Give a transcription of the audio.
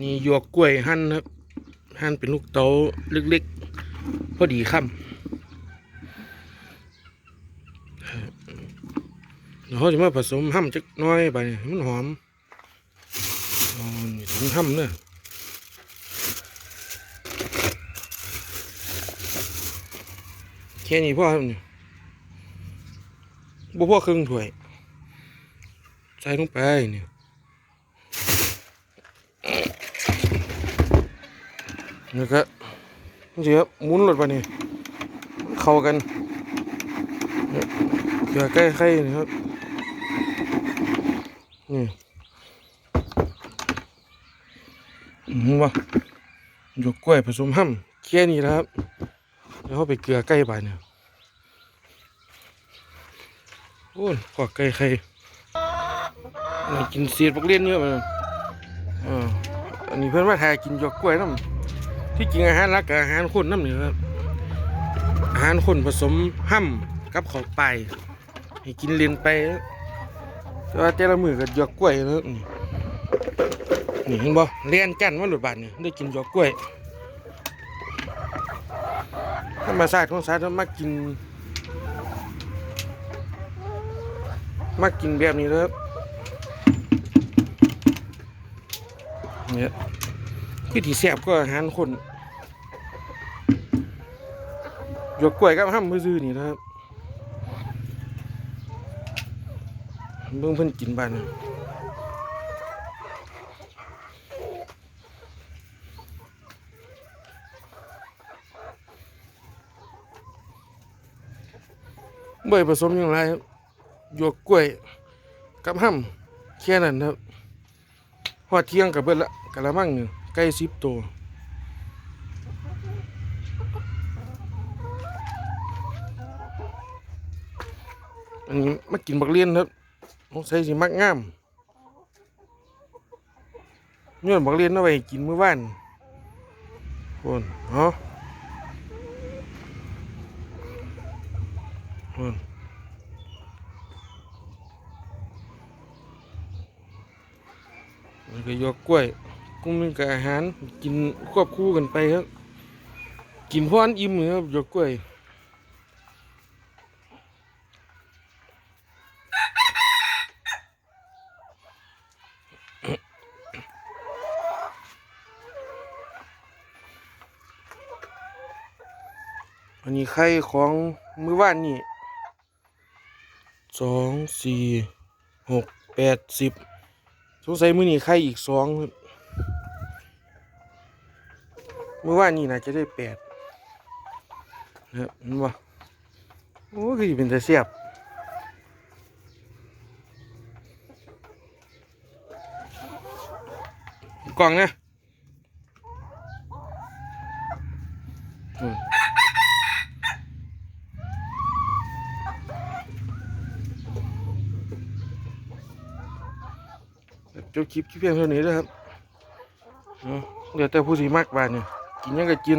นี่หยวกกล้วยหั่นครับ หั่นเป็นลูกเต๋าเล็กๆ พอดีคำเดี๋ยวเขาจะมาผสมห้ำจักน้อยไปมันหอมอ๋อนี่ถุงห้ำเนี่ยแค่นี้พ่อครับนี่บ่พ่อครึ่งถ้วย ใส่ลงไปเนี่ย นี่ก็เดี๋ยวมุนรถไปนี่เข้ากันเนี่ยเกลือใกล้ไข่นะครับนี่เห็นปะหยกกล้วยผสมห้ำแค่นี้นะครับแล้วเขาไปเกลือใกล้ไปเนี่ยโอ้ยกว่าใกล้ไข่กินเสียดบักเลียนเยอะมันอ่าอันนี้เพื่อนมาทายกินหยกกล้วยน้ำ ที่กินอาหารรักกับอาหารคนน้ำเหนี่ยครับอาหารคนผสมห้ำกับข้าวไปให้กินเลียนไปแต่ว่าแต่ละมือกับหยวกกล้วยนะนี่นี่เห็นบ่เลียนกันว่าหลุดบาทเนี่ยได้กินหยวกกล้วยธรรมชาติของสัตว์มักกินมักกินแบบนี้นะครับเนี่ย คือที่แซ่บก็อาหารคนหยวกกล้วยกับห้ำมือซื้อนี่นะครับเบิ่งเพิ่นกินบ้านนะบ่อผสมอย่างไรหยวกกล้วยกับห้ำแค่นั้นครับพอเที่ยงกับเบิดละกะละมังหนึ่ง ใกล้สิบตัวอันนี้มากินบักเลียนครับสงสัยสิมักงามย้อนบักเลียนเอาไว้ให้กินมื้อวานคนเนาะคนมันก็ยกกล้วย กุ้งนึงกับอาหารกินควบคู่กันไปครับ กินพร้อนอิ่มเลยครับยกกล้วยอันนี้ไข่ของมือว่านนี่สองสี่หกแปดสิบสงสัยมือนี่ไข่อีกสองครับ มือว่านนี่น่าจะได้แปดนะครับเห็นบ่โอ้คือเป็นต่เสียบกล่องนะอืมจบคลิปที่เพียงเท่านี้นะครับเนาะเดี๋ยวแต่ผู้สีมากบานเนี่ย กินยังก็กิน